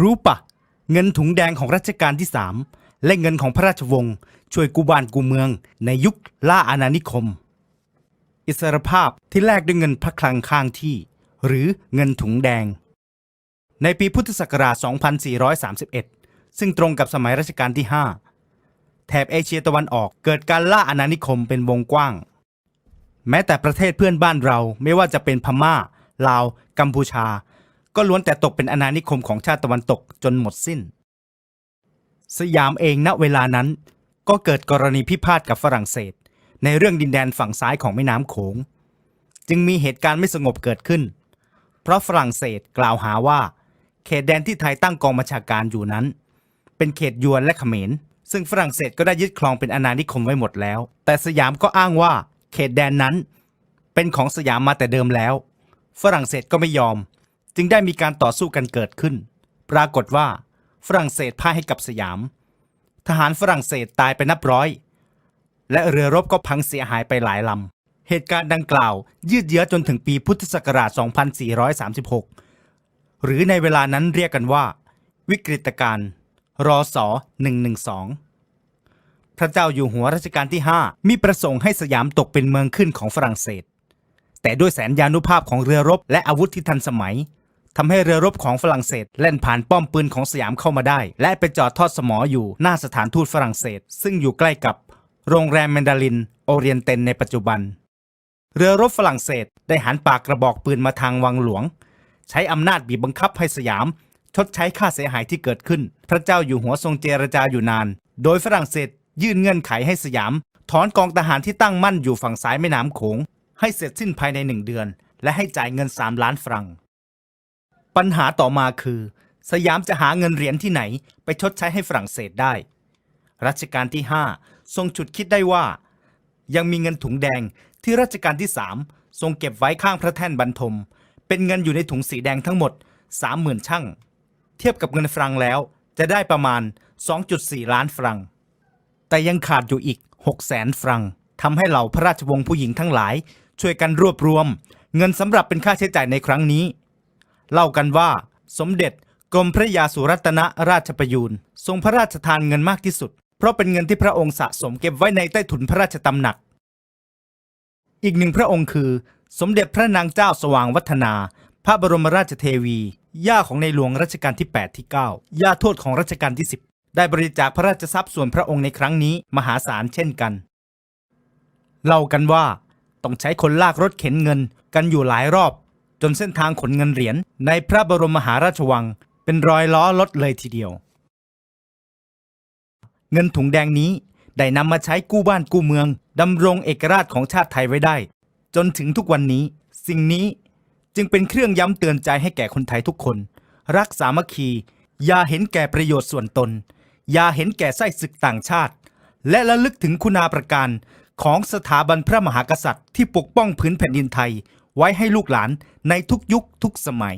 รู้ปะ เงินถุงแดงของรัชกาลที่สามและเงินของพระราชวงศ์ช่วยกูบ้านกูเมือง ในยุคล่าอาณานิคม อิสรภาพที่แลกด้วยเงินพระคลังข้างที่ หรือเงินถุงแดง ในปีพุทธศักราช 2431 ซึ่งตรงกับสมัยรัชกาลที่ 5 แถบเอเชียตะวันออกเกิดการล่าอาณานิคมเป็นวงกว้าง แม้แต่ประเทศเพื่อนบ้านเราไม่ว่าจะเป็นพม่า ลาว กัมพูชา ก็ล้วนแต่ตกเป็นอาณานิคมของชาติตะวันตกจนหมดสิ้น สยามเองณเวลานั้นก็เกิดกรณีพิพาทกับฝรั่งเศส ในเรื่องดินแดนฝั่งซ้ายของแม่น้ำโขง จึงมีเหตุการณ์ไม่สงบเกิดขึ้น เพราะฝรั่งเศสกล่าวหาว่า เขตแดนที่ไทยตั้งกองบัญชาการอยู่นั้น เป็นเขตยวนและเขมร ซึ่งฝรั่งเศสก็ได้ยึดครองเป็นอาณานิคมไว้หมดแล้ว แต่สยามก็อ้างว่า เขตแดนนั้น เป็นของสยามมาแต่เดิมแล้ว ฝรั่งเศสก็ไม่ยอม จึงได้มีการต่อสู้กันเกิดขึ้น ปรากฏว่า ฝรั่งเศสพ่ายให้กับสยาม ทหารฝรั่งเศสตายไปนับร้อย และเรือรบก็พังเสียหายไปหลายลำ เหตุการณ์ดังกล่าว ยืดเยื้อจนถึงปีพุทธศักราช 2436 หรือในเวลานั้นเรียกกันว่า วิกฤตการณ์รอสอ112 พระเจ้าอยู่หัวรัชกาลที่ 5 มีประสงค์ให้สยามตกเป็นเมืองขึ้นของฝรั่งเศสแต่ด้วยแสนยานุภาพของเรือรบและอาวุธที่ทันสมัย ทำให้เรือรบของฝรั่งเศสแล่นผ่านป้อมปืนของสยามเข้ามาได้ และไปจอดทอดสมออยู่หน้าสถานทูตฝรั่งเศส ซึ่งอยู่ใกล้กับโรงแรมแมนดาริน โอเรียนเตนในปัจจุบัน เรือรบฝรั่งเศสได้หันปากกระบอกปืนมาทางวังหลวง ใช้อำนาจบีบบังคับให้สยาม ชดใช้ค่าเสียหายที่เกิดขึ้น พระเจ้าอยู่หัวทรงเจรจาอยู่นาน โดยฝรั่งเศสยื่นเงื่อนไขให้สยาม ถอนกองทหารที่ตั้งมั่นอยู่ฝั่งซ้ายแม่น้ำโขงให้เสร็จสิ้นภายในหนึ่งเดือน และให้จ่ายเงิน 3 ล้านฟรัง ปัญหาต่อมาคือ สยามจะหาเงินเหรียญที่ไหนไปชดใช้ให้ฝรั่งเศสได้ รัชกาลที่ 5 ทรงฉุดคิดได้ว่า ยังมีเงินถุงแดงที่รัชกาลที่ 3 ทรงเก็บไว้ข้างพระแท่นบรรทม เป็นเงินอยู่ในถุงสีแดงทั้งหมด 30,000ช่างเทียบกับเงินฟรังแล้วจะได้ประมาณ 2.4 ล้านฟรัง แต่ยังขาดอยู่อีก6แสนฟรังทำให้เหล่าพระราชวงศ์ผู้หญิงทั้งหลาย ช่วยกันรวบรวม เงินสำหรับเป็นค่าใช้จ่ายในครั้งนี้ เล่ากันว่า สมเด็จกรมพระยาสุรัตนราชประยูนทรงพระราชทานเงินมากที่สุด เพราะเป็นเงินที่พระองค์สะสมเก็บไว้ในใต้ถุนพระราชตำหนัก อีกหนึ่งพระองค์คือ สมเด็จพระนางเจ้าสว่างวัฒนา พระบรมราชเทวี ย่าของในหลวงรัชกาลที่ 8 ที่ 9 ย่าทวดของรัชกาลที่ 10 ได้บริจาคพระราชทรัพย์ส่วนพระองค์ในครั้งนี้มหาศาลเช่นกัน เล่ากันว่า ต้องใช้คนลากรถเข็นเงินกันอยู่หลายรอบ จนเส้นทางขนเงินเหรียญในพระบรมมหาราชวัง เป็นรอยล้อรถเลยทีเดียว เงินถุงแดงนี้ได้นำมาใช้กู้บ้านกู้เมืองดำรงเอกราชของชาติไทยไว้ได้ จนถึงทุกวันนี้ สิ่งนี้จึงเป็นเครื่องย้ำเตือนใจให้แก่คนไทยทุกคน รักสามัคคี อย่าเห็นแก่ประโยชน์ส่วนตน อย่าเห็นแก่ไส้ศึกต่างชาติ และระลึกถึงคุณาประการของสถาบันพระมหากษัตริย์ที่ปกป้องพื้นแผ่นดินไทย ไว้ให้ลูกหลานในทุกยุคทุกสมัย